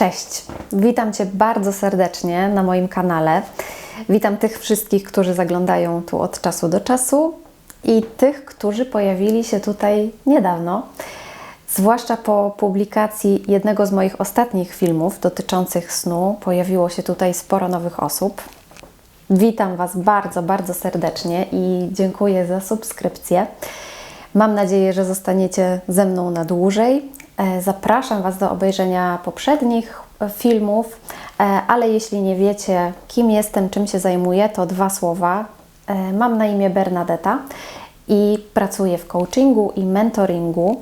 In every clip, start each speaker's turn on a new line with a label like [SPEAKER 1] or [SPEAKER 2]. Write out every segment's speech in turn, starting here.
[SPEAKER 1] Cześć, witam Cię bardzo serdecznie na moim kanale. Witam tych wszystkich, którzy zaglądają tu od czasu do czasu i tych, którzy pojawili się tutaj niedawno, zwłaszcza po publikacji jednego z moich ostatnich filmów dotyczących snu. Pojawiło się tutaj sporo nowych osób. Witam Was bardzo, bardzo serdecznie i dziękuję za subskrypcję. Mam nadzieję, że zostaniecie ze mną na dłużej. E, zapraszam Was do obejrzenia poprzednich e, filmów, e, ale jeśli nie wiecie, kim jestem, czym się zajmuję, to dwa słowa. Mam na imię Bernadetta i pracuję w coachingu i mentoringu,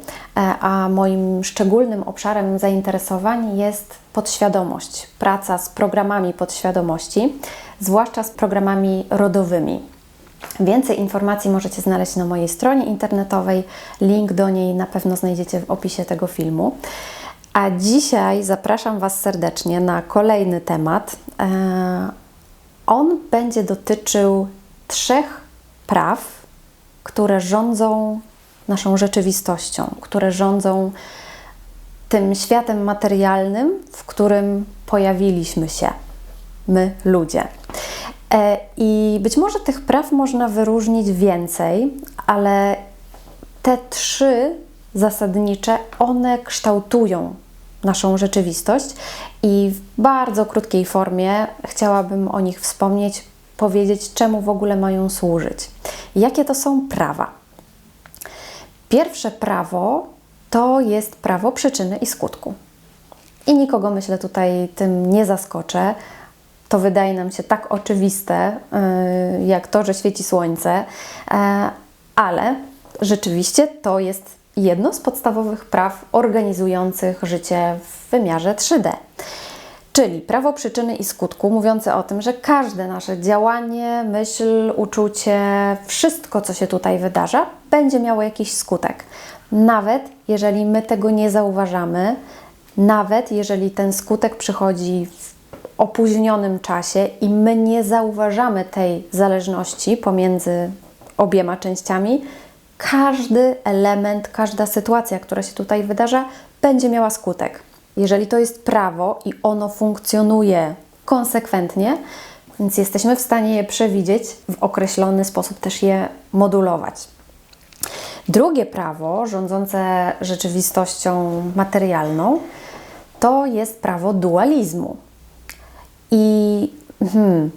[SPEAKER 1] a moim szczególnym obszarem zainteresowań jest podświadomość, praca z programami podświadomości, zwłaszcza z programami rodowymi. Więcej informacji możecie znaleźć na mojej stronie internetowej. Link do niej na pewno znajdziecie w opisie tego filmu. A dzisiaj zapraszam Was serdecznie na kolejny temat. E, on będzie dotyczył trzech praw, które rządzą naszą rzeczywistością, które rządzą tym światem materialnym, w którym pojawiliśmy się my, ludzie. E, I być może tych praw można wyróżnić więcej, ale te trzy zasadnicze, one kształtują naszą rzeczywistość i w bardzo krótkiej formie chciałabym o nich wspomnieć, powiedzieć, czemu w ogóle mają służyć. Jakie to są prawa? Pierwsze prawo to jest prawo przyczyny i skutku. I nikogo, myślę, tutaj tym nie zaskoczę to wydaje nam się tak oczywiste, y, jak to, że świeci słońce, e, ale rzeczywiście to jest jedno z podstawowych praw organizujących życie w wymiarze 3D. Czyli prawo przyczyny i skutku, mówiące o tym, że każde nasze działanie, myśl, uczucie, wszystko, co się tutaj wydarza, będzie miało jakiś skutek. Nawet jeżeli my tego nie zauważamy, nawet jeżeli ten skutek przychodzi opóźnionym czasie i my nie zauważamy tej zależności pomiędzy obiema częściami, każdy element, każda sytuacja, która się tutaj wydarza, będzie miała skutek. Jeżeli to jest prawo i ono funkcjonuje konsekwentnie, więc jesteśmy w stanie je przewidzieć, w określony sposób też je modulować. Drugie prawo rządzące rzeczywistością materialną to jest prawo dualizmu. I hmm,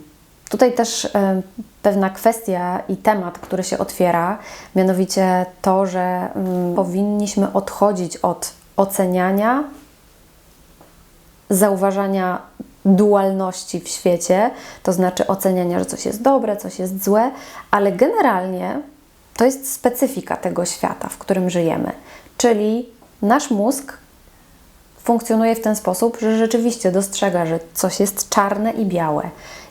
[SPEAKER 1] tutaj też e, pewna kwestia i temat, który się otwiera, mianowicie to, że mm, powinniśmy odchodzić od oceniania, zauważania dualności w świecie, to znaczy oceniania, że coś jest dobre, coś jest złe, ale generalnie to jest specyfika tego świata, w którym żyjemy. Czyli nasz mózg funkcjonuje w ten sposób, że rzeczywiście dostrzega, że coś jest czarne i białe,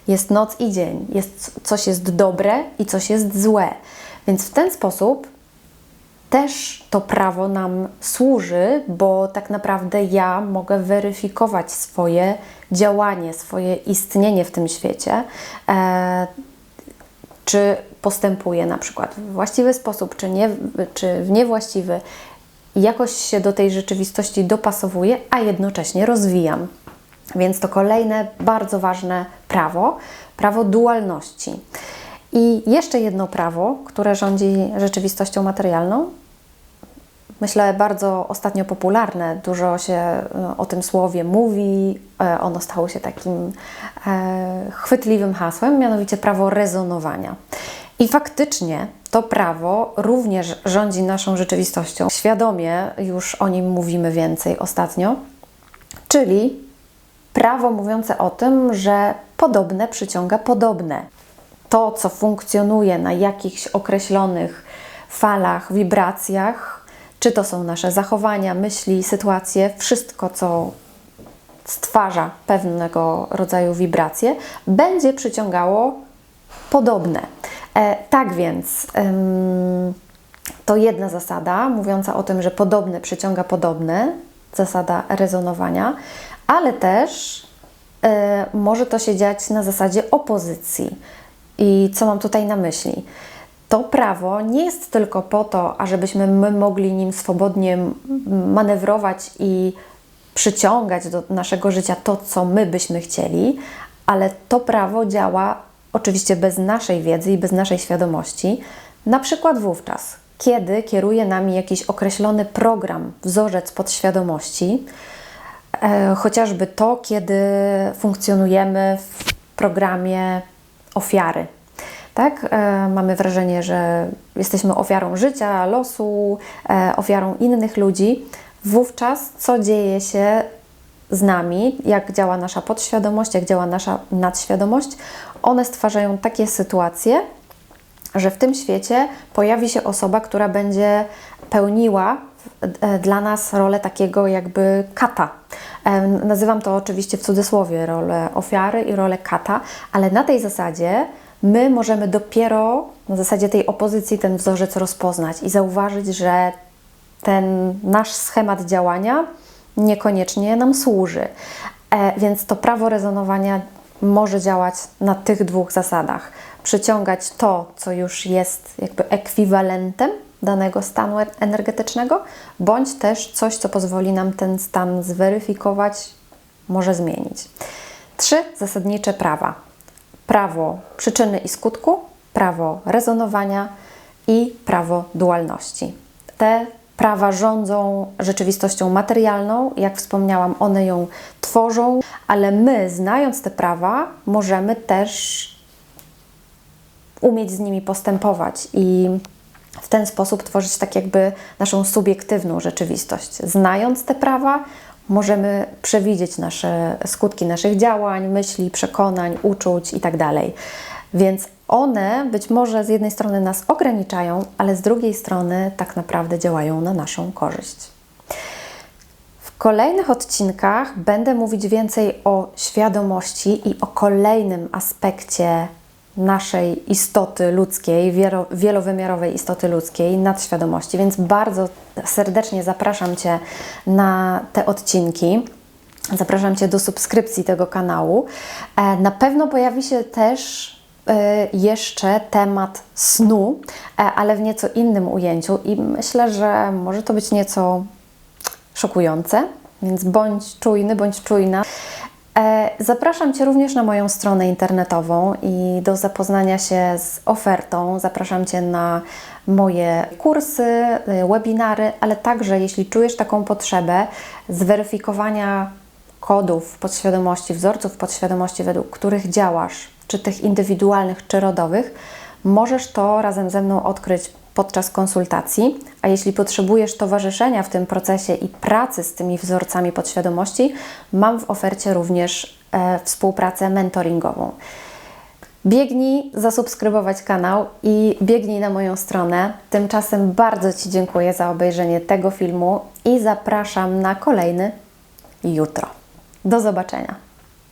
[SPEAKER 1] jest noc i dzień, jest, coś jest dobre i coś jest złe. Więc w ten sposób też to prawo nam służy, bo tak naprawdę ja mogę weryfikować swoje działanie, swoje istnienie w tym świecie. E, czy postępuję na przykład w właściwy sposób, czy, nie, czy w niewłaściwy, jakoś się do tej rzeczywistości dopasowuję, a jednocześnie rozwijam. Więc to kolejne bardzo ważne prawo prawo dualności. I jeszcze jedno prawo, które rządzi rzeczywistością materialną, myślę bardzo ostatnio popularne, dużo się e, o tym słowie mówi, e, ono stało się takim e, chwytliwym hasłem, mianowicie prawo rezonowania. I faktycznie to prawo również rządzi naszą rzeczywistością. Świadomie już o nim mówimy więcej ostatnio, czyli prawo mówiące o tym, że podobne przyciąga podobne. To, co funkcjonuje na jakichś określonych falach, wibracjach, czy to są nasze zachowania, myśli, sytuacje, wszystko, co stwarza pewnego rodzaju wibracje, będzie przyciągało podobne. E, tak więc to jedna zasada mówiąca o tym, że podobne przyciąga podobne, zasada rezonowania, ale też e, może to się dziać na zasadzie opozycji. I co mam tutaj na myśli? To prawo nie jest tylko po to, ażebyśmy my mogli nim swobodnie manewrować i przyciągać do naszego życia to, co my byśmy chcieli, ale to prawo działa oczywiście bez naszej wiedzy i bez naszej świadomości, na przykład wówczas, kiedy kieruje nami jakiś określony program, wzorzec podświadomości, e, chociażby to, kiedy funkcjonujemy w programie ofiary. Tak? E, mamy wrażenie, że jesteśmy ofiarą życia, losu, e, ofiarą innych ludzi. Wówczas co dzieje się z nami, jak działa nasza podświadomość, jak działa nasza nadświadomość? One stwarzają takie sytuacje, że w tym świecie pojawi się osoba, która będzie pełniła e, dla nas rolę takiego jakby kata. E, Nazywam to oczywiście w cudzysłowie rolę ofiary i rolę kata, ale na tej zasadzie my możemy dopiero na zasadzie tej opozycji ten wzorzec rozpoznać i zauważyć, że ten nasz schemat działania niekoniecznie nam służy. E, więc to prawo rezonowania może działać na tych dwóch zasadach. Przyciągać to, co już jest jakby ekwiwalentem danego stanu e- energetycznego, bądź też coś, co pozwoli nam ten stan zweryfikować, może zmienić. Trzy zasadnicze prawa: prawo przyczyny i skutku, prawo rezonowania i prawo dualności. Te prawa rządzą rzeczywistością materialną, jak wspomniałam, one ją tworzą, ale my, znając te prawa, możemy też umieć z nimi postępować i w ten sposób tworzyć tak jakby naszą subiektywną rzeczywistość. Znając te prawa, możemy przewidzieć nasze skutki naszych działań, myśli, przekonań, uczuć itd. Więc one być może z jednej strony nas ograniczają, ale z drugiej strony tak naprawdę działają na naszą korzyść. W kolejnych odcinkach będę mówić więcej o świadomości i o kolejnym aspekcie naszej istoty ludzkiej, wielowymiarowej istoty ludzkiej, nadświadomości, więc bardzo serdecznie zapraszam Cię na te odcinki. Zapraszam Cię do subskrypcji tego kanału. E, na pewno pojawi się też jeszcze temat snu, e, ale w nieco innym ujęciu i myślę, że może to być nieco szokujące, więc bądź czujny, bądź czujna. E, zapraszam Cię również na moją stronę internetową i do zapoznania się z ofertą. Zapraszam Cię na moje kursy, e, webinary, ale także jeśli czujesz taką potrzebę zweryfikowania kodów podświadomości, wzorców podświadomości, według których działasz, czy tych indywidualnych, czy rodowych, możesz to razem ze mną odkryć podczas konsultacji, a jeśli potrzebujesz towarzyszenia w tym procesie i pracy z tymi wzorcami podświadomości, mam w ofercie również e, współpracę mentoringową. Biegnij zasubskrybować kanał i biegnij na moją stronę. Tymczasem bardzo Ci dziękuję za obejrzenie tego filmu i zapraszam na kolejny jutro. Do zobaczenia.